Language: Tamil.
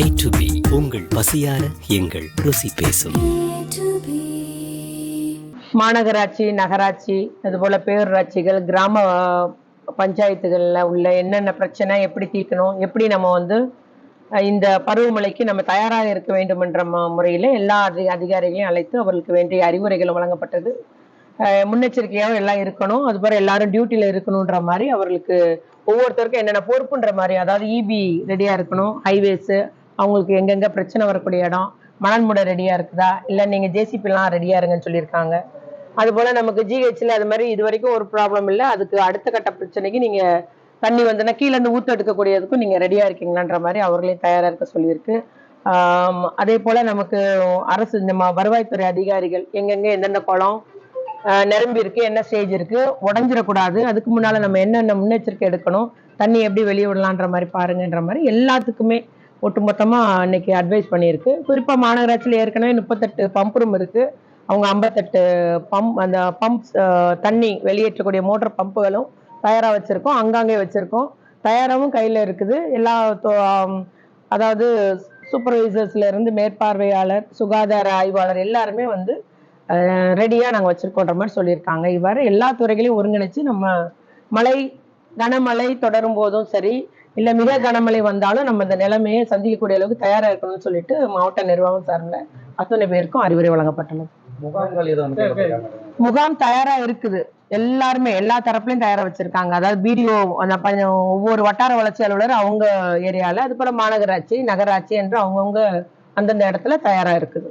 ஏ டு பி உங்கள் பசியார எங்கள் ருசி பேசும். மாநகராட்சி நகராட்சி அதுபோல் பேரூராட்சிகள் கிராம பஞ்சாயத்துகளில் உள்ள என்னென்ன பிரச்சனை எப்படி தீர்க்கணும் எப்படி நம்ம வந்து இந்த பருவமழைக்கு நம்ம தயாராக இருக்க வேண்டும் என்ற முறையில் எல்லா அதி அதிகாரிகளையும் அழைத்து அவர்களுக்கு வேண்டிய அறிவுரைகள் வழங்கப்பட்டது. முன்னெச்சரிக்கையாகவும் முன்னெச்சரிக்கையாக எல்லாம் இருக்கணும். அதுபோல் எல்லாரும் டியூட்டியில் இருக்கணுன்ற மாதிரி அவர்களுக்கு ஒவ்வொருத்தருக்கும் என்னென்ன பொறுப்புன்ற மாதிரி அதாவது இபி ரெடியாக இருக்கணும் ஹைவேஸு அவங்களுக்கு எங்கெங்கே பிரச்சனை வரக்கூடிய இடம்? மணல் ரெடியாக இருக்குதா? இல்லை நீங்கள் ஜேசிபிலாம் ரெடியாக இருங்கன்னு சொல்லியிருக்காங்க. அதுபோல் நமக்கு ஜிஹெச்சில் அது மாதிரி இது வரைக்கும் ஒரு ப்ராப்ளம் இல்லை. அதுக்கு அடுத்த கட்ட பிரச்சனைக்கு நீங்கள் தண்ணி வந்துன்னா கீழேருந்து ஊற்று எடுக்கக்கூடியதுக்கும் நீங்கள் ரெடியாக இருக்கீங்களான்ற மாதிரி அவர்களையும் தயாராக இருக்க சொல்லியிருக்கு. அதே போல் நமக்கு அரசு இந்த வருவாய்த்துறை அதிகாரிகள் எங்கெங்கே எந்தெந்த குளம் நிரம்பி இருக்கு என்ன ஸ்டேஜ் இருக்கு உடஞ்சிடக்கூடாது. அதுக்கு முன்னால நம்ம என்னென்ன முன்னெச்சரிக்கை எடுக்கணும் தண்ணி எப்படி வெளியே விடலான்ற மாதிரி பாருங்கன்ற மாதிரி எல்லாத்துக்குமே ஒட்டுமொத்தமாக இன்னைக்கு அட்வைஸ் பண்ணியிருக்கு. குறிப்பாக மாநகராட்சியில் ஏற்கனவே முப்பத்தெட்டு பம்ப் ரூம் இருக்கு. அவங்க ஐம்பத்தெட்டு பம்ப் அந்த பம்ப்ஸ் தண்ணி வெளியேற்றக்கூடிய மோட்டர் பம்புகளும் தயாராக வச்சுருக்கோம். அங்கங்கே வச்சுருக்கோம். தயாராகவும் கையில் இருக்குது. எல்லா தொ- அதாவது சூப்பர்வைசர்ஸ்லேருந்து மேற்பார்வையாளர் சுகாதார ஆய்வாளர் எல்லாருமே வந்து ரெடியாக நாங்கள் வச்சுருக்கோன்ற மாதிரி சொல்லியிருக்காங்க. இவ்வாறு எல்லா துறைகளையும் ஒருங்கிணைச்சு நம்ம மழை கனமழை தொடரும் போதும் சரி இல்லை மிக கனமழை வந்தாலும் நம்ம இந்த நிலைமையை சந்திக்கக்கூடிய அளவுக்கு தயாராக இருக்கணும்னு சொல்லிட்டு மாவட்ட நிர்வாகம் சார்பில் அத்தனை பேருக்கும் அறிவுரை வழங்கப்பட்டுள்ளது? முகாம் தயாரா இருக்குது. எல்லாருமே எல்லா தரப்புலையும் தயாரா வச்சிருக்காங்க. அதாவது பிடிஓ அந்த ஒவ்வொரு வட்டார வளர்ச்சி அலுவலர் அவங்க ஏரியால அது போல மாநகராட்சி நகராட்சி என்று அவங்கவுங்க அந்தந்த இடத்துல தயாரா இருக்குது.